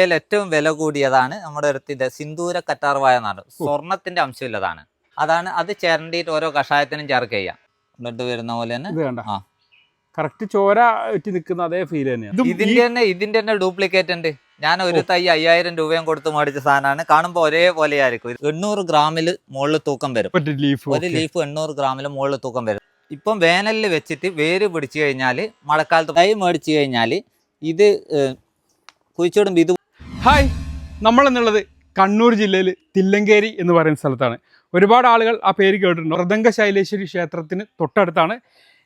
ഇതിൽ ഏറ്റവും വില കൂടിയതാണ് നമ്മുടെ അടുത്തിന്റെ സിന്ദൂര കറ്റാർവായ നാട് സ്വർണത്തിന്റെ അംശമില്ലതാണ്. അതാണ് അത് ചേരണ്ടിയിട്ട് ഓരോ കഷായത്തിനും ചേർക്ക് ചെയ്യാം. ബ്ലഡ് വരുന്ന പോലെ തന്നെ ഇത് കണ്ട ആ. കറക്റ്റ് ചോര ഇറ്റി നിൽക്കുന്ന അതേ ഫീൽ തന്നെയാണ് ഇതും ഇതിന്റെ തന്നെ ഇതിന്റെ തന്നെ ഡ്യൂപ്ലിക്കേറ്റ് ഉണ്ട്. ഞാൻ ഒരു തൈ അയ്യായിരം രൂപയും കൊടുത്ത് മേടിച്ച സാധനമാണ്. കാണുമ്പോൾ ഒരേപോലെ ആയിരിക്കും എണ്ണൂറ് ഗ്രാമിൽ മുകളിൽ തൂക്കം വരും. ഒരു ലീഫ് എണ്ണൂറ് ഗ്രാമിൽ മുകളിൽ തൂക്കം വരും. ഇപ്പം വേനലിൽ വെച്ചിട്ട് വേര് പിടിച്ചു കഴിഞ്ഞാൽ മഴക്കാലത്ത് തൈ മേടിച്ചു കഴിഞ്ഞാൽ ഇത് കുഴിച്ചോടും കുഴിച്ചിടുമ്പോൾ ഇത് ഹായ് നമ്മൾ എന്നുള്ളത് കണ്ണൂർ ജില്ലയിൽ തില്ലങ്കേരി എന്ന് പറയുന്ന സ്ഥലത്താണ്. ഒരുപാട് ആളുകൾ ആ പേര് കേട്ടിട്ടുണ്ട്. മൃദംഗ ശൈലേശ്വരി ക്ഷേത്രത്തിന് തൊട്ടടുത്താണ്.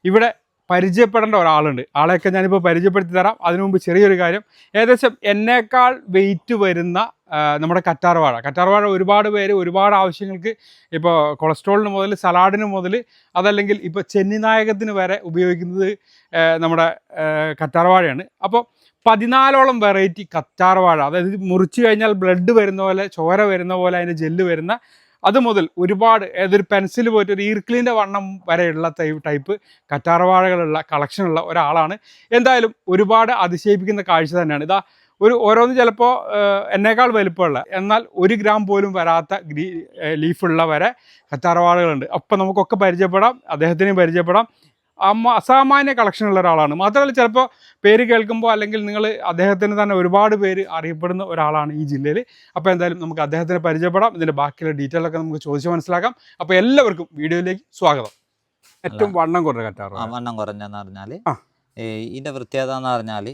ഇവിടെ പരിചയപ്പെടേണ്ട ഒരാളുണ്ട്. ആളെയൊക്കെ ഞാനിപ്പോൾ പരിചയപ്പെടുത്തി തരാം. അതിനു മുമ്പ് ചെറിയൊരു കാര്യം. ഏകദേശം എന്നേക്കാൾ വെയിറ്റ് വരുന്ന നമ്മുടെ കറ്റാർവാഴ. കറ്റാർവാഴ ഒരുപാട് പേര് ഒരുപാട് ആവശ്യങ്ങൾക്ക് ഇപ്പോൾ കൊളസ്ട്രോളിന് മുതൽ സലാഡിന് മുതൽ അതല്ലെങ്കിൽ ഇപ്പോൾ ചെന്നിനായകത്തിന് വരെ ഉപയോഗിക്കുന്നത് നമ്മുടെ കറ്റാർവാഴയാണ്. അപ്പോൾ പതിനാലോളം വെറൈറ്റി കറ്റാർവാഴ അതായത് മുറിച്ചു കഴിഞ്ഞാൽ ബ്ലഡ് വരുന്ന പോലെ ചോര വരുന്ന പോലെ അതിന്റെ ജെല്ല് വരുന്ന അത് മുതൽ ഒരുപാട് ഏതൊരു പെൻസിൽ പോയിട്ട് ഒരു ഈർക്കിളിന്റെ വണ്ണം വരെയുള്ള ടൈപ്പ് ടൈപ്പ് കറ്റാർവാഴകളുള്ള കളക്ഷനുള്ള ഒരാളാണ്. എന്തായാലും ഒരുപാട് അതിശയിപ്പിക്കുന്ന കാഴ്ച തന്നെയാണ്. ഇതാ ഒരു ഓരോന്ന് ചിലപ്പോൾ എന്നേക്കാൾ വലുപ്പമുള്ള എന്നാൽ ഒരു ഗ്രാം പോലും വരാത്ത ഗ്രീ ലീഫുള്ള വരെ കറ്റാർവാഴകളുണ്ട് അപ്പം നമുക്കൊക്കെ പരിചയപ്പെടാം. അദ്ദേഹത്തിനെയും പരിചയപ്പെടാം. അസാമാന്യ കളക്ഷൻ ഉള്ള ഒരാളാണ്. മാത്രമല്ല ചിലപ്പോൾ പേര് കേൾക്കുമ്പോൾ അല്ലെങ്കിൽ നിങ്ങൾ അദ്ദേഹത്തിന് തന്നെ ഒരുപാട് പേര് അറിയപ്പെടുന്ന ഒരാളാണ് ഈ ജില്ലയിൽ അപ്പോൾ എന്തായാലും നമുക്ക് അദ്ദേഹത്തിനെ പരിചയപ്പെടാം. ഇതിന്റെ ബാക്കിയുള്ള ഡീറ്റെയിൽ ഒക്കെ നമുക്ക് ചോദിച്ച് മനസ്സിലാക്കാം. അപ്പോൾ എല്ലാവർക്കും വീഡിയോയിലേക്ക് സ്വാഗതം. ഏറ്റവും വണ്ണം കുറഞ്ഞ കറ്റാറ് വണ്ണം കുറഞ്ഞെന്ന് പറഞ്ഞാൽ ഇതിന്റെ പ്രത്യേകത എന്ന് പറഞ്ഞാൽ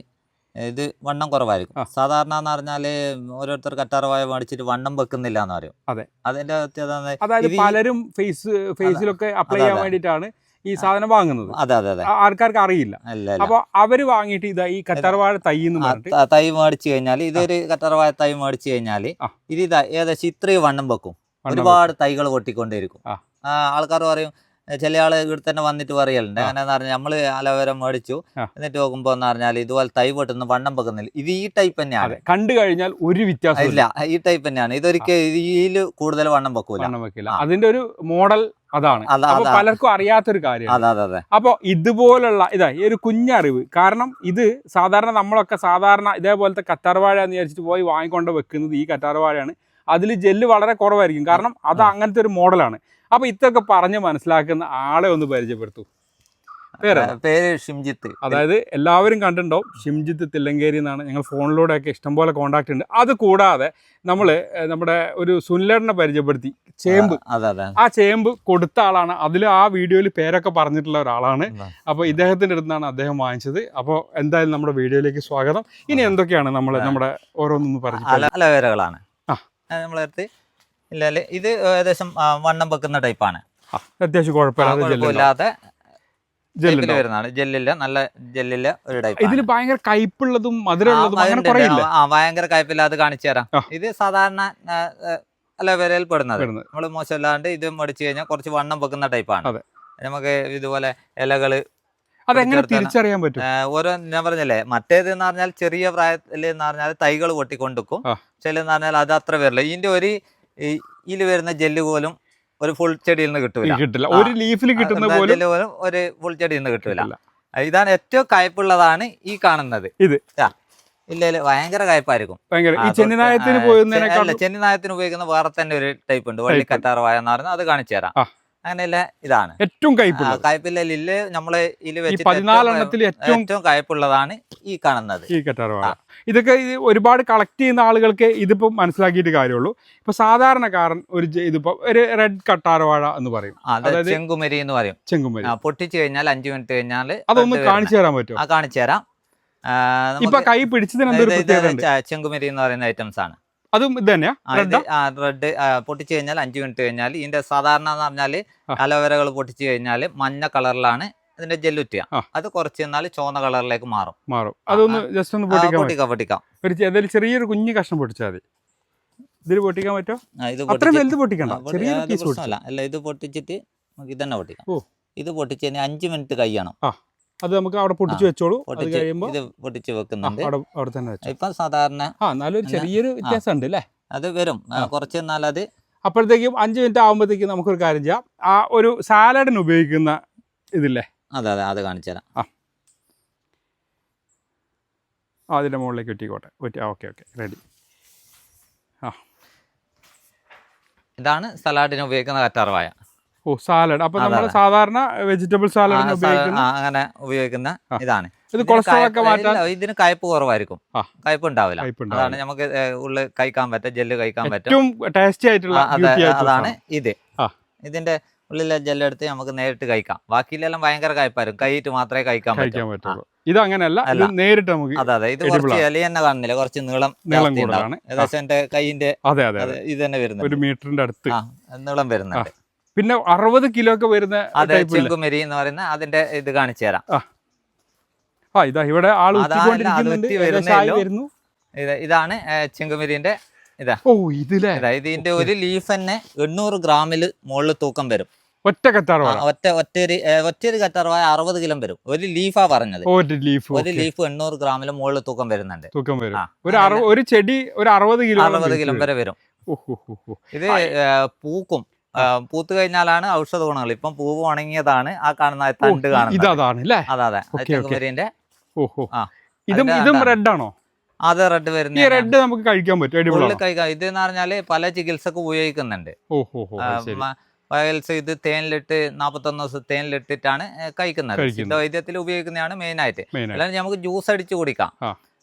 ഇത് വണ്ണം കുറവായിരിക്കും. സാധാരണ എന്ന് പറഞ്ഞാൽ ഓരോരുത്തർ കറ്റാർവായ മേടിച്ചിട്ട് വണ്ണം വെക്കുന്നില്ല എന്ന് പറയും. അതെ. അതിന്റെ പ്രത്യേകത പലരും ഫേസ് ഫേസിലൊക്കെ അപ്ലൈ ചെയ്യാൻ. വേണ്ടിയിട്ടാണ് ഈ സാധനം വാങ്ങുന്നത്. അതെ അതെ അതെ. ആൾക്കാർക്ക് അറിയില്ല. അപ്പോൾ അവർ വാങ്ങിയിട്ട് ഇതാ ഈ കറ്റാർവാഴ തൈ എന്ന് ത- മേടിച്ചു കഴിഞ്ഞാൽ ഇതൊരു കറ്റാർവാഴ തൈ മേടിച്ചു കഴിഞ്ഞാൽ. ഇത് ഇതാ ഏകദേശം ഇത്രയും വണ്ണം വെക്കും. ഒരുപാട് തൈകൾ പൊട്ടിക്കൊണ്ടേ. ആൾക്കാർ പറയും "ഏ, ചില ആൾ ഇവിടെ തന്നെ വന്നിട്ട് പറയലുണ്ട്. അങ്ങനെ പറഞ്ഞാൽ നമ്മൾ അലവരം മേടിച്ചു. എന്നിട്ട് നോക്കുമ്പോ എന്ന് പറഞ്ഞാൽ ഇതുപോലെ തൈ പൊട്ടുന്ന വണ്ണം വെക്കുന്നില്ല. ഇത് ഈ ടൈപ്പ് തന്നെയാണ്. കണ്ടു കഴിഞ്ഞാൽ ഒരു വ്യത്യാസം ഇല്ല. ഈ ടൈപ്പ് തന്നെയാണ്. ഇതൊരിക്കൽ ഇതിൽ കൂടുതൽ വണ്ണം വെക്കൂല. വണ്ണം വെക്കില്ല. അതിന്റെ ഒരു മോഡൽ അതാണ്. അപ്പൊ പലർക്കും അറിയാത്തൊരു കാര്യം അപ്പൊ ഇതുപോലുള്ള ഇതാ ഈ ഒരു കുഞ്ഞറിവ്. കാരണം ഇത് സാധാരണ നമ്മളൊക്കെ സാധാരണ ഇതേപോലത്തെ കറ്റാർവാഴ എന്ന് വിചാരിച്ചിട്ട് പോയി വാങ്ങിക്കൊണ്ട് വെക്കുന്നത് ഈ കറ്റാർവാഴയാണ് അതിൽ ജെല്ല് വളരെ കുറവായിരിക്കും. കാരണം അത് അങ്ങനത്തെ ഒരു മോഡലാണ് അപ്പോൾ ഇതൊക്കെ പറഞ്ഞ് മനസ്സിലാക്കുന്ന ആളെ ഒന്ന് പരിചയപ്പെടുത്തു. പേര് ഷിംജിത്ത്. അതായത് എല്ലാവരും കണ്ടിട്ടുണ്ടാവും ഷിംജിത്ത് തില്ലങ്കേരി എന്നാണ്. ഞങ്ങൾ ഫോണിലൂടെ ഒക്കെ ഇഷ്ടംപോലെ കോണ്ടാക്ട് ഉണ്ട്. അത് കൂടാതെ നമ്മൾ നമ്മുടെ ഒരു സുനിലേട്ടനെ പരിചയപ്പെടുത്തി. ചേമ്പ്. ആ ചേമ്പ് കൊടുത്ത ആളാണ്. അതിൽ ആ വീഡിയോയിൽ പേരൊക്കെ പറഞ്ഞിട്ടുള്ള ഒരാളാണ്. അപ്പോൾ ഇദ്ദേഹത്തിന്റെ അടുത്താണ് അദ്ദേഹം വാങ്ങിച്ചത്. അപ്പോൾ എന്തായാലും നമ്മുടെ വീഡിയോയിലേക്ക് സ്വാഗതം. ഇനി എന്തൊക്കെയാണ് നമ്മൾ നമ്മുടെ ഓരോന്നൊന്ന് പറഞ്ഞു അല അലവേരകളാണ്. നമ്മളെടുത്ത് ഇല്ല ഇത് ഏകദേശം വണ്ണം വെക്കുന്ന ടൈപ്പാണ്. അത്യാവശ്യം കുഴപ്പമില്ലാതെ വരുന്നതാണ്. ജെല്ലില്ല നല്ല ജെല്ലില്ല ഒരു ടൈപ്പ് ഇതിൽ ഭയങ്കര കയ്പുള്ളതും മധുരമുള്ളതും ആ ഭയങ്കര കയ്പില്ലാതെ കാണിച്ചു തരാം. ഇത് സാധാരണ അലവേരയിൽ പെടുന്നത്. നമ്മൾ മോശമില്ലാണ്ട് ഇത് മടിച്ചു കഴിഞ്ഞാൽ കുറച്ച് വണ്ണം വെക്കുന്ന ടൈപ്പാണ്. നമുക്ക് ഇതുപോലെ ഇലകൾ അതെങ്ങനെ തിരിച്ചറിയാൻ പറ്റും? ഓരോ ഞാൻ പറഞ്ഞല്ലേ മറ്റേത് എന്ന് പറഞ്ഞാൽ ചെറിയ പ്രായത്തിൽ എന്ന് പറഞ്ഞാൽ തൈകൾ പൊട്ടിക്കൊണ്ടിരിക്കും. ചിലെന്ന് പറഞ്ഞാൽ അത് അത്ര വരില്ല. ഇതിന്റെ ഒരു ഇതിൽ വരുന്ന ജെല്ല് പോലും ഒരു ഫുൾ ചെടിയിൽ നിന്ന് കിട്ടില്ല കിട്ടില്ല ഒരു ലീഫിൽ കിട്ടുന്ന ജെല്ല് പോലും ഒരു ഫുൾ ചെടിയിൽ നിന്ന് കിട്ടൂല. കിട്ടില്ല. ഇതാണ് ഏറ്റവും കയ്പുള്ളതാണ് ഈ കാണുന്നത്. ഇത്. ഇല്ല ഇല്ല ഭയങ്കര കയ്പായിരിക്കും. ഈ ചെന്നിനായത്തിന് ഉപയോഗിക്കുന്ന വേറെ തന്നെ ഒരു ടൈപ്പ് ഉണ്ട്. വള്ളി വായ എന്ന് പറയുന്നത് അത് കാണിച്ചു തരാം. അങ്ങനെയല്ല ഇതാണ്. ഏറ്റവും കയ്പ് കയ്പില്ല ലില്ല് നമ്മൾ പതിനാലെണ്ണത്തിൽ ഏറ്റവും- കയ്പുള്ളതാണ് ഈ കാണുന്നത്. ഈ കറ്റാർവാഴ ഇതൊക്കെ ഇത് ഒരുപാട് കളക്ട് ചെയ്യുന്ന ആളുകൾക്ക് ഇതിപ്പോ മനസ്സിലാക്കിയിട്ട് കാര്യമുള്ളൂ. ഇപ്പൊ സാധാരണക്കാരൻ ഒരു ഇതിപ്പോ ഒരു റെഡ് കട്ടാർവാഴ എന്ന് പറയും. അതായത് ചെങ്കുമരി എന്ന് പറയും. ചെങ്കുമരി. പൊട്ടിച്ചു കഴിഞ്ഞാൽ അഞ്ചു മിനിറ്റ് കഴിഞ്ഞാൽ അതൊന്ന് കാണിച്ചു തരാൻ പറ്റും കാണിച്ചു തരാം. ഇപ്പൊ കൈ പിടിച്ചതിന് ചെങ്കുമരി എന്ന് പറയുന്ന ഐറ്റംസ് ആണ്. അതും ഇത് തന്നെയാ? റെഡ് പൊട്ടിച്ചു കഴിഞ്ഞാൽ അഞ്ചു മിനിറ്റ് കഴിഞ്ഞാൽ. ഇതിന്റെ സാധാരണ എന്ന് പറഞ്ഞാൽ ആ. അലോവേരകൾ പൊട്ടിച്ചു കഴിഞ്ഞാൽ മഞ്ഞ കളറിലാണ് അതിന്റെ ജെല്ലുറ്റിയ. അത് കുറച്ച് കഴിഞ്ഞാൽ ചുവന്ന കളറിലേക്ക് മാറും. മാറും. അതൊന്ന് ജസ്റ്റ് ഒന്ന് പൊട്ടിക്കാം പൊട്ടിക്കാം. ഒരു ചെറിയൊരു കുഞ്ഞു കഷ്ണം പൊട്ടിച്ചാൽ മതി. ഇതിൽ പൊട്ടിക്കാൻ പറ്റോ ഇത് അത്രയും വലുത് പൊട്ടിക്കണ്ട. ചെറിയ പീസ് അല്ല ഇത് പൊട്ടിച്ചിട്ട് നമുക്ക് ഇതന്നെ പൊട്ടിക്കാം. ഇത് പൊട്ടിച്ച് കഴിഞ്ഞാൽ അഞ്ച് മിനിറ്റ് കഴിയണം. അത് നമുക്ക് അവിടെ പൊട്ടിച്ചു വെച്ചോളൂ. അത് കഴിയുമ്പോൾ പൊട്ടിച്ച് വെക്കുന്നുണ്ട്. അവിടെ തന്നെ വെച്ചു. ഇപ്പം സാധാരണ ആ നല്ലൊരു ചെറിയൊരു വ്യത്യാസം ഉണ്ട് അല്ലേ? അത് വരും. കുറച്ച് എന്നാൽ അത് അപ്പോഴത്തേക്കും അഞ്ച് മിനിറ്റ് ആകുമ്പോഴത്തേക്കും നമുക്കൊരു കാര്യം ചെയ്യാം. ആ ഒരു സാലഡിന് ഉപയോഗിക്കുന്ന ഇതില്ലേ? അതെ അതെ അത് കാണിച്ചു തരാം. ആ. അതിന്റെ മുകളിലേക്ക് ഒറ്റിക്കോട്ടെ ഒറ്റ ഓക്കെ ഓക്കെ റെഡി. ആ. ഇതാണ് സലാഡിന് ഉപയോഗിക്കുന്ന കറ്റാർവായ. ഓ സാലഡ്. അപ്പൊ നമ്മൾ സാധാരണ വെജിറ്റബിൾ സാലഡ് അങ്ങനെ ഉപയോഗിക്കുന്ന. ഇതാണ്. ഇത് ഇതിന് കൊളസ്ട്രോൾ ഒക്കെ കയ്പ്പ് മാറ്റാൻ ഇതിന് കയ്പ്പ് കുറവായിരിക്കും. കയ്പ് ഉണ്ടാവില്ല. അതാണ് നമുക്ക് ഉള്ളിൽ കഴിക്കാൻ പറ്റും ജെല്ല് കഴിക്കാൻ പറ്റും. ഏറ്റവും ടേസ്റ്റി ആയിട്ടുള്ള അതാണ്. ഇത്. ഇതിന്റെ ഉള്ളിലെ ജെല്ലെടുത്ത് നമുക്ക് നേരിട്ട് കഴിക്കാം. ബാക്കിയിലെല്ലാം ഭയങ്കര കയ്പായിരിക്കും കൈയിട്ട് മാത്രമേ കഴിക്കാൻ കഴിക്കാൻ പറ്റൂ. പറ്റുള്ളൂ. ഇത് അങ്ങനെയല്ല അല്ല. നേരിട്ട് നമുക്ക് അതെ അതെ ഇത് കുറച്ച് ഇല തന്നെ കാണുന്നില്ല കുറച്ച് നീളം നീളം കൂടുതലാണ്. ഏകദേശം എന്റെ കൈയിന്റെ ഇത് തന്നെ വരുന്നത് ഒരു മീറ്ററിന്റെ അടുത്ത്. നീളം വരുന്നുണ്ട്. പിന്നെ അറുപത് കിലോ ഒക്കെ വരുന്ന അതെ ചെങ്കുമരി എന്ന് പറയുന്ന അതിന്റെ ഇത് കാണിച്ചു തരാം. ആ. ഇതാ ഇവിടെ ആൾ വരുന്നേ ഇതാണ് ചെങ്കുമരിന്റെ ഇതാ. ഓ ഇതിലെ? ഇതാ ഇതിന്റെ ഒരു ലീഫ് തന്നെ എണ്ണൂറ് ഗ്രാമിൽ മുകളിൽ തൂക്കം വരും. ഒറ്റ കറ്റാർ ഒറ്റ ഒറ്റൊരു ഒറ്റൊരു കത്താറുവായ അറുപത് കിലോ വരും. ഒരു ലീഫാ പറഞ്ഞത്. ഒരു ലീഫ് ഒരു ലീഫ് എണ്ണൂറ് ഗ്രാമിൽ മുകളിൽ തൂക്കം വരുന്നുണ്ട്. തൂക്കം വരും. ഒരു ഒരു ചെടി ഒരു അറുപത് കിലോ അറുപത് കിലോ വരെ വരും. ഇത് പൂക്കും പൂത്ത് കഴിഞ്ഞാലാണ് ഔഷധ ഗുണങ്ങൾ. ഇപ്പം പൂവ് ഉണങ്ങിയതാണ്. ആ കാണുന്ന തണ്ട് കാണുന്നത്. അതെ അതെ. ഇതും ഇതും. റെഡ് ആണോ? അത് റെഡ് ഈ വരുന്ന റെഡ് നമുക്ക് കഴിക്കാൻ പറ്റും അടിപൊളി ഉള്ളിൽ കഴിക്കാം. ഇത് എന്ന് പറഞ്ഞാൽ പല ചികിത്സക്ക് ഉപയോഗിക്കുന്നുണ്ട്. വയൽസ് ഇത് തേനിലിട്ട് നാപ്പത്തൊന്ന് ദിവസം തേനിലിട്ടിട്ടാണ് കഴിക്കുന്നത്. വൈദ്യത്തിൽ ഉപയോഗിക്കുന്നതാണ് മെയിൻ ആയിട്ട്. അല്ലാതെ നമുക്ക് ജ്യൂസ് അടിച്ചു കുടിക്കാം.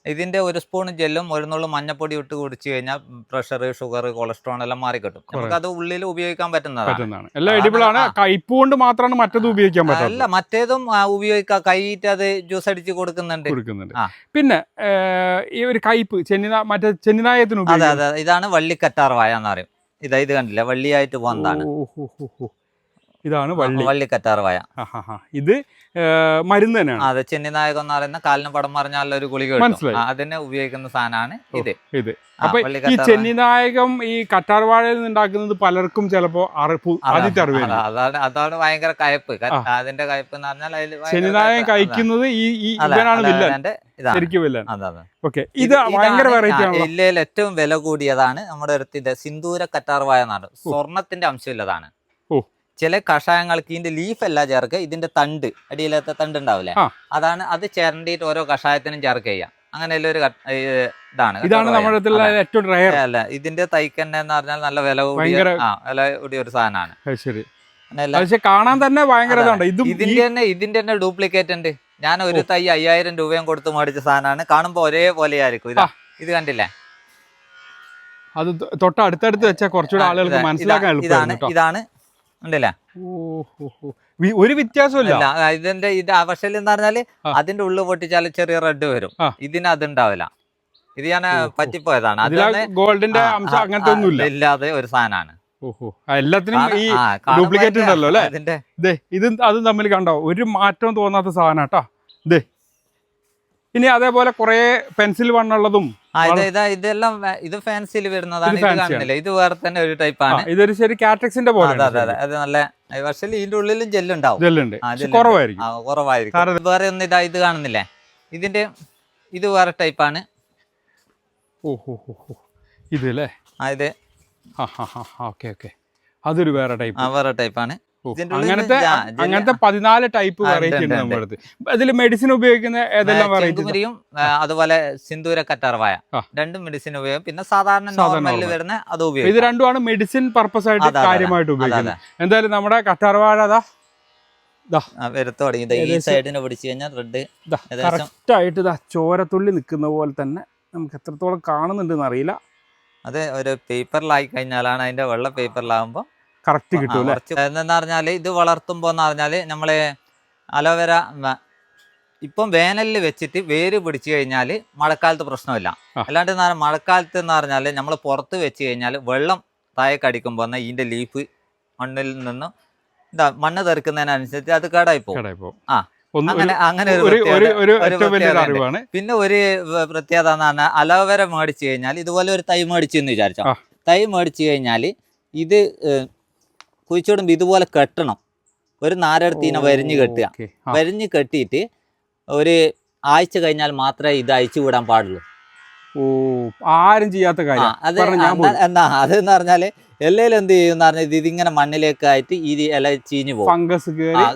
ഇതിന്റെ ഒരു സ്പൂൺ ജെല്ലും ഒരു നുള്ളു മഞ്ഞപ്പൊടി ഇട്ട് കുടിച്ചു കഴിഞ്ഞാൽ പ്രഷർ ഷുഗർ കൊളസ്ട്രോൾ എല്ലാം മാറി കിട്ടും അത് ഉള്ളിൽ ഉപയോഗിക്കാൻ പറ്റുന്നതാണ്. എല്ലാം. കയ്പ് കൊണ്ട് മാത്രമാണ് മറ്റത് ഉപയോഗിക്കാൻ അല്ല മറ്റേതും ഉപയോഗിക്കാം. കൈയിട്ട് അത് ജ്യൂസ് അടിച്ച് കൊടുക്കുന്നുണ്ട്. കൊടുക്കുന്നുണ്ട്. പിന്നെ ഈ ഒരു കയ്പ് ചെന്നിന മറ്റേ ചെന്നിനായത്തിന് അതെ അതെ. ഇതാണ് വള്ളിക്കറ്റാർ വായ എന്ന് പറയും. ഇതാ ഇത് കണ്ടില്ല? വള്ളിയായിട്ട് പോകുന്നതാണ്. ഇതാണ് വള്ളി. വള്ളിക്കറ്റാർ വായ. ആ, ആ, ആ. ഇത് മരുന്ന് തന്നെയാണ്. അതെ ചെന്നിനായകം എന്ന് പറയുന്ന കാലിന് പടം പറഞ്ഞാലുള്ള ഒരു ഗുളിക. മനസ്സിലായി. അതിനെ ഉപയോഗിക്കുന്ന സാധനമാണ് ഇത്. ഇത്. അപ്പൊ ഈ ചെന്നി ചെന്നിനായകം ഈ കറ്റാർ വാഴയിൽ നിന്ന് ഉണ്ടാക്കുന്നത് പലർക്കും ചിലപ്പോ അറിവ് അതാ- ആദ്യത്തെ അറിവ് അതാണ് അതാണ് ഭയങ്കര കയപ്പ്. അതിന്റെ കയപ്പ് എന്ന് പറഞ്ഞാൽ അതിൽ ചെന്നിനായകം. കഴിക്കുന്നത് ഈ ഇവനാണ് വില്ലൻ. ശരിക്കും വില്ലൻ. ഓക്കെ. ഇത് ഭയങ്കര വെറൈറ്റി ആണ് ഇന്ത്യയിൽ ഏറ്റവും വില കൂടിയതാണ് നമ്മുടെ അടുത്തിന്റെ സിന്ദൂര കറ്റാർവായ എന്നാണ്. സ്വർണത്തിന്റെ അംശമുള്ളതാണ് ഓ. ചില കഷായങ്ങൾക്ക് ഇതിന്റെ ലീഫ് അല്ല ചേർക്കുക ഇതിന്റെ തണ്ട് അടിയിലത്തെ തണ്ട് ഉണ്ടാവില്ലേ? അതാണ് അത് ചേരണ്ടിയിട്ട് ഓരോ കഷായത്തിനും ചേർക്കുക ചെയ്യാം അങ്ങനെയുള്ള ഒരു ഇതാണ് ഇതാണ്. നമ്മുടെ ഏറ്റവും റയർ അല്ല ഇതിന്റെ തൈക്കന്നെ എന്ന് പറഞ്ഞാൽ നല്ല വില കൂടിയ വില കൂടിയ ഒരു സാധനമാണ്. ശരി. പക്ഷെ കാണാൻ തന്നെ ഭയങ്കര ഇതിന്റെ തന്നെ ഇതിന്റെ തന്നെ ഡ്യൂപ്ലിക്കേറ്റ് ഉണ്ട്. ഞാൻ ഒരു തൈ അയ്യായിരം രൂപയും കൊടുത്ത് മേടിച്ച സാധനമാണ്. കാണുമ്പോ ഒരേപോലെ ആയിരിക്കും ഇതാ ഇത് കണ്ടില്ലേ? അത് തൊട്ടടുത്തടുത്ത് വെച്ചാൽ കുറച്ചുകൂടെ ആളുകൾക്ക് മനസ്സിലാക്കാൻ ഇതാണ് ഇതാണ് ഉണ്ടല്ലേ? ഒരു വ്യത്യാസമില്ല ഇതിന്റെ ഇത് അവശൽ എന്ന് പറഞ്ഞാൽ അതിന്റെ ഉള്ളു പൊട്ടിച്ചാൽ ചെറിയ റെഡ് വരും. ഇതിന് ഇതിന് അതുണ്ടാവില്ല. ഇത് ഞാൻ. പറ്റിപ്പോയതാണ്. ഗോൾഡിന്റെ അംശം അങ്ങനത്തെ ഒന്നുമില്ല. ഇല്ലാതെ ഒരു സാധനമാണ്. എല്ലാത്തിനും ഈ അതിന്റെ- ഉണ്ടല്ലോ അല്ലേ? ദേ ഇത് അതും തമ്മിൽ കണ്ടോ? ഒരു മാറ്റം തോന്നാത്ത സാധനം കേട്ടോ ദേ. ഇനി അതേപോലെ കുറെ പെൻസിൽ വണ്ണുള്ളതും ഇതെല്ലാം ഇത് ഫാൻസിയിൽ വരുന്നതാണ്. ഇത് കാണുന്നില്ല ഇത് വേറെ തന്നെ ഒരു ഇതൊരു ശരി കാറ്റക്സിന്റെ പോലെ അതെ അതെ നല്ല പക്ഷേ ഇതിന്റെ ഉള്ളിലും ജെല്ലുണ്ടാവും. ഇതിലുണ്ട്. കുറവായിരിക്കും. കുറവായിരിക്കും. വേറെ ഒന്നും ഇതാ ഇത് കാണുന്നില്ലേ? ഇതിന്റെ ഇത് വേറെ ടൈപ്പാണ് ഇത് അല്ലേ? ആ ഇത്. Okay okay. അതൊരു വേറെ ടൈപ്പ് ആ വേറെ ടൈപ്പാണ് അങ്ങനത്തെ അങ്ങനത്തെ പതിനാല് ടൈപ്പ് വെറൈറ്റി ഉണ്ട് നമ്മുടെ അടുത്ത് അതിൽ മെഡിസിൻ ഉപയോഗിക്കുന്ന ഏതെല്ലാം വെറൈറ്റി അതുപോലെ സിന്ദൂര കറ്റാർവായ. രണ്ടും മെഡിസിൻ ഉപയോഗം. പിന്നെ സാധാരണ നോർമലിൽ വരുന്ന അത് ഇത് ഉപയോഗിക്കും. രണ്ടുമാണ് മെഡിസിൻ പർപ്പസ് ആയിട്ട് കാര്യമായിട്ട് ഉപയോഗിക്കുന്നത്. എന്തായാലും നമ്മുടെ കറ്റാർവാഴ അതാ വരുത്തു തുടങ്ങി. ഇത് ഈ ഏകദേശം- സൈഡിന് പിടിച്ചു കഴിഞ്ഞാൽ റെഡ് കറക്റ്റ് ആയിട്ട് ഇതാ ചോരത്തുള്ളി നിൽക്കുന്ന പോലെ തന്നെ നമുക്ക് എത്രത്തോളം കാണുന്നുണ്ടെന്ന് അറിയില്ല. അത് ഒരു പേപ്പറിലായി കഴിഞ്ഞാലാണ് അതിന്റെ വെള്ള പേപ്പറിലാകുമ്പോൾ കറക്റ്റ് കിട്ടും അല്ലേ എന്ന് പറഞ്ഞാൽ ഇത് വളർത്തുമ്പോ എന്ന് പറഞ്ഞാൽ നമ്മൾ അലോവേര ഇപ്പം വേനലിൽ വെച്ചിട്ട് വേര് പിടിച്ചു കഴിഞ്ഞാൽ മഴക്കാലത്ത് പ്രശ്നമില്ല. അല്ലാണ്ട് മഴക്കാലത്ത് എന്ന് പറഞ്ഞാൽ നമ്മൾ പുറത്ത് വെച്ച് കഴിഞ്ഞാൽ വെള്ളം താഴെ കടിക്കുമ്പോൾ ഇതിന്റെ ലീഫ് മണ്ണിൽ നിന്നും എന്താ മണ്ണ് തെറിക്കുന്നതിനനുസരിച്ച് അത് കേടായി പോകും. ആ. അങ്ങനെ അങ്ങനെ ഒരു പിന്നെ ഒരു പ്രത്യേകത എന്ന് പറഞ്ഞാൽ അലോവേര മേടിച്ചു കഴിഞ്ഞാൽ ഇതുപോലെ ഒരു തൈ മേടിച്ചു എന്ന് വിചാരിച്ചോ തൈ മേടിച്ചു കഴിഞ്ഞാൽ ഇത് കുഴിച്ചിടുമ്പോൾ ഇതുപോലെ കെട്ടണം. ഒരു നാരടത്തീനെ വരിഞ്ഞ് കെട്ടുക. വരിഞ്ഞ് കെട്ടിയിട്ട് ഒരു ആഴ്ച കഴിഞ്ഞാൽ മാത്രമേ ഇത് അയച്ചു വിടാൻ പാടുള്ളൂ. ഓ ആരും ചെയ്യാത്ത കാര്യം. എന്നാ- അതെന്ന് പറഞ്ഞാൽ എല്ലാം എന്ത് ചെയ്യും എന്ന് പറഞ്ഞാൽ ഇത് ഇതിങ്ങനെ മണ്ണിലേക്ക് ആയിട്ട് ഈ ഇല ചീഞ്ഞു പോകും.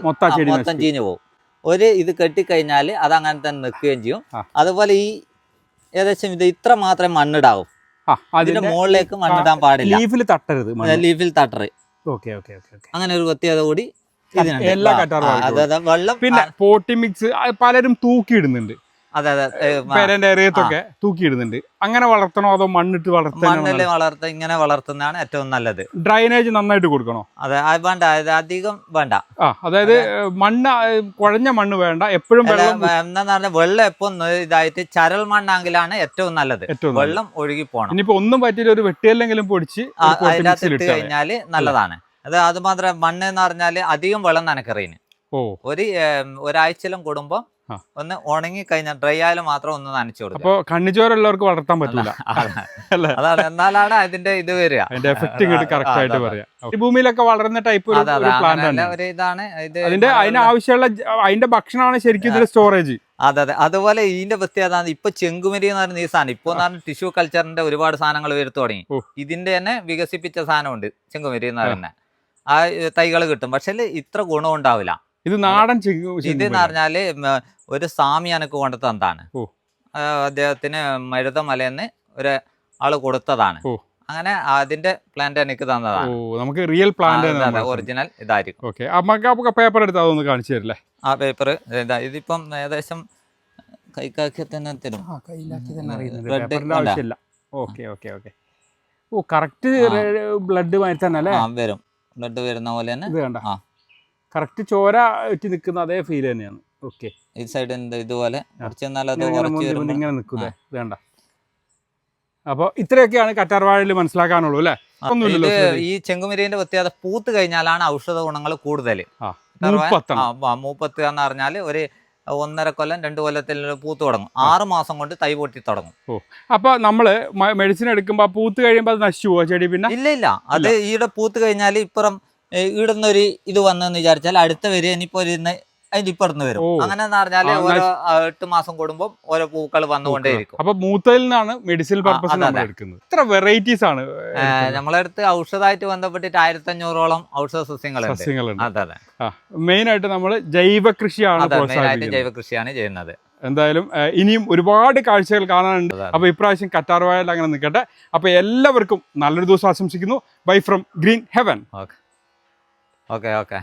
ഫംഗസ് മൊത്തം. ചീഞ്ഞു പോകും. ഒരു ഇത് കെട്ടിക്കഴിഞ്ഞാൽ അത് അങ്ങനെ തന്നെ നിൽക്കുകയും ചെയ്യും. അതുപോലെ ഈ ഏകദേശം ഇത് ഇത്ര മാത്രമേ മണ്ണിടാവും. അതിന്റെ മുകളിലേക്ക് മണ്ണിടാൻ പാടില്ല. ലീഫിൽ തട്ടരുത് ലീഫിൽ തട്ടറ്. Okay okay okay okay. അങ്ങനെ ഒരു പ്രത്യേകത കൂടി എല്ലാ കറ്റാർ പിന്നെ പോട്ടി മിക്സ് പലരും തൂക്കിയിടുന്നുണ്ട്. അതെ പേരന്റെ തൂക്കിയിടുന്നുണ്ട്. അങ്ങനെ വളർത്തണോ അതോ മണ്ണിട്ട് വളർത്തണോ വളർത്ത ഇങ്ങനെ വളർത്തുന്നതാണ് ഏറ്റവും നല്ലത്. ഡ്രൈനേജ് നന്നായിട്ട് കൊടുക്കണോ? അതെ അത് വേണ്ട അത് അധികം വേണ്ട. ആ അതായത് മണ്ണ് കുഴഞ്ഞ മണ്ണ് വേണ്ട എപ്പോഴും വെള്ളം എന്താന്ന് പറഞ്ഞാൽ വെള്ളം എപ്പോ ഇതായിട്ട് ചരൽ മണ്ണാങ്കിലാണ് ഏറ്റവും നല്ലത്. വെള്ളം ഒഴുകി പോണം. ഇനിയിപ്പോ ഒന്നും പറ്റിയില്ല ഒരു വെട്ടിയല്ലെങ്കിലും പൊടിച്ച് അതിനകത്ത് ഇട്ട് കഴിഞ്ഞാൽ കഴിഞ്ഞാൽ നല്ലതാണ്. അത് അത് മാത്രം മണ്ണ് എന്ന് പറഞ്ഞാൽ അധികം വെള്ളം നനക്കറിയുന്നു ഒരു ഒരാഴ്ചയിലും കൂടുമ്പോ ഒന്ന് ഉണങ്ങി കഴിഞ്ഞാൽ ഡ്രൈ ആയാലും മാത്രം ഒന്ന് നനച്ചു കൊടുക്കും അപ്പൊ കണ്ണിച്ചോരുള്ളവർക്ക് വളർത്താൻ പറ്റില്ല അതാണ്. എന്നാലാണ് അതിന്റെ ഇത് വരിക. എഫക്റ്റ് കറക്റ്റ് ആയിട്ട് അതെ. പറയാം ഈ ഭൂമിയിലൊക്കെ വളരുന്ന ടൈപ്പ് ഒരു ഇതാണ്. ഇത് അതിന്റെ അതിന് ആവശ്യമുള്ള അതിന്റെ ഭക്ഷണമാണ് ശരിക്കും ഇതിന്റെ സ്റ്റോറേജ് അതെ അതെ. അതുപോലെ ഇതിന്റെ പ്രത്യേകത ഇപ്പൊ ചെങ്കുമരി എന്ന് പറയുന്ന ഈ സാധനം. ഇപ്പൊ ടിഷ്യൂ കൾച്ചറിന്റെ ഒരുപാട് സാധനങ്ങൾ വരുത്തു തുടങ്ങി. ഇതിന്റെ തന്നെ വികസിപ്പിച്ച സാധനമുണ്ട് ചെങ്കുമരി എന്ന് പറയുന്നത് ആ തൈകൾ കിട്ടും. പക്ഷേ ഇത്ര ഗുണം ഉണ്ടാവില്ല. ഇത് നാടൻ ഇത്. എന്ന് പറഞ്ഞാൽ ഒരു സ്വാമി എനക്ക് കൊണ്ടു തന്നതാണ് അദ്ദേഹത്തിന് മരുതമലയെന്ന് ഒരു ആൾ കൊടുത്തതാണ്. അങ്ങനെ അതിന്റെ പ്ലാന്റ് എനിക്ക് തന്നതാണ്. നമുക്ക് റിയൽ പ്ലാന്റ് ഒറിജിനൽ ഇതായിരിക്കും. ഓക്കെ. നമുക്ക് പേപ്പർ എടുത്ത് അതൊന്ന് കാണിച്ചു തരില്ലേ? ആ പേപ്പർ ഇതിപ്പം ഏകദേശം കൈക്കാക്കി തന്നെ തരും. കയ്യിലാക്കി തന്നെ തന്നെ Red പേപ്പറിന്റെ ആവശ്യമില്ല. Okay okay okay. ഓ കറക്റ്റ് ബ്ലഡ് മാറ്റി തന്നെ അല്ലേ? ആ വരും. ബ്ലഡ് വരുന്ന പോലെ തന്നെ ഇത് കണ്ട? ആ. കറക്റ്റ് ചോര ഇട്ട് നിൽക്കുന്ന അതേ ഫീൽ തന്നെയാണ്. ഓക്കെ ഈ സൈഡ് ഇതുപോലെ എന്നാൽ അത് ഇങ്ങനെ കുറച്ച് വേണ്ട അപ്പൊ നിൽക്കൂലേ? അപ്പോൾ ഇത്രയൊക്കെയാണ് കറ്റാർവാഴയിൽ മനസ്സിലാക്കാനുള്ളൂ അല്ലേ? ഇത്. ഈ ചെങ്കുമരീന്റെ പ്രത്യേകത പൂത്ത് കഴിഞ്ഞാലാണ് ഔഷധ ഗുണങ്ങൾ കൂടുതൽ. മൂപ്പത്ത് എന്ന് പറഞ്ഞാൽ ഒരു ഒന്നര കൊല്ലം രണ്ട് കൊല്ലത്തിൽ പൂത്ത് തുടങ്ങും. ആറ് മാസം കൊണ്ട് തൈ പൊട്ടി തുടങ്ങും. അപ്പൊ നമ്മൾ മെഡിസിൻ എടുക്കുമ്പോ പൂത്ത് കഴിയുമ്പോ അത് നശിച്ചു പോവാ ചെടി പിന്നെ? ഇല്ല ഇല്ല. അത് ഈടെ പൂത്ത് കഴിഞ്ഞാൽ ഇപ്പുറം ഈടുന്ന ഒരു ഇത് വന്നെന്ന് വിചാരിച്ചാൽ അടുത്ത വരെ ഇനിയിപ്പോ ഒരു അതിന്റെ ഇപ്പുറത്ത് വരും. അങ്ങനെ പറഞ്ഞാൽ ഓരോ എട്ട് മാസം കൂടുമ്പോൾ ഓരോ പൂക്കൾ വന്നുകൊണ്ടേയിരിക്കും. അപ്പൊ മൂത്തയിൽ നിന്നാണ് മെഡിസിൻ പർപ്പസ് ഇത്ര വെറൈറ്റീസ് ആണ് ഏ, നമ്മളടുത്ത് ഔഷധമായിട്ട് ബന്ധപ്പെട്ടിട്ട് ആയിരത്തി അഞ്ഞൂറോളം ഔഷധ സസ്യങ്ങളുണ്ട്. അതെ അതെ. മെയിൻ ആയിട്ട് നമ്മൾ ജൈവ കൃഷിയാണ് ജൈവ കൃഷിയാണ് ചെയ്യുന്നത്. എന്തായാലും ഇനിയും ഒരുപാട് കാഴ്ചകൾ കാണാനുണ്ട്. അപ്പൊ ഇപ്രാവശ്യം കറ്റാർവാഴയിൽ അങ്ങനെ നിൽക്കട്ടെ. അപ്പൊ എല്ലാവർക്കും നല്ലൊരു ദിവസം ആശംസിക്കുന്നു. Bye from green heaven. Okay okay.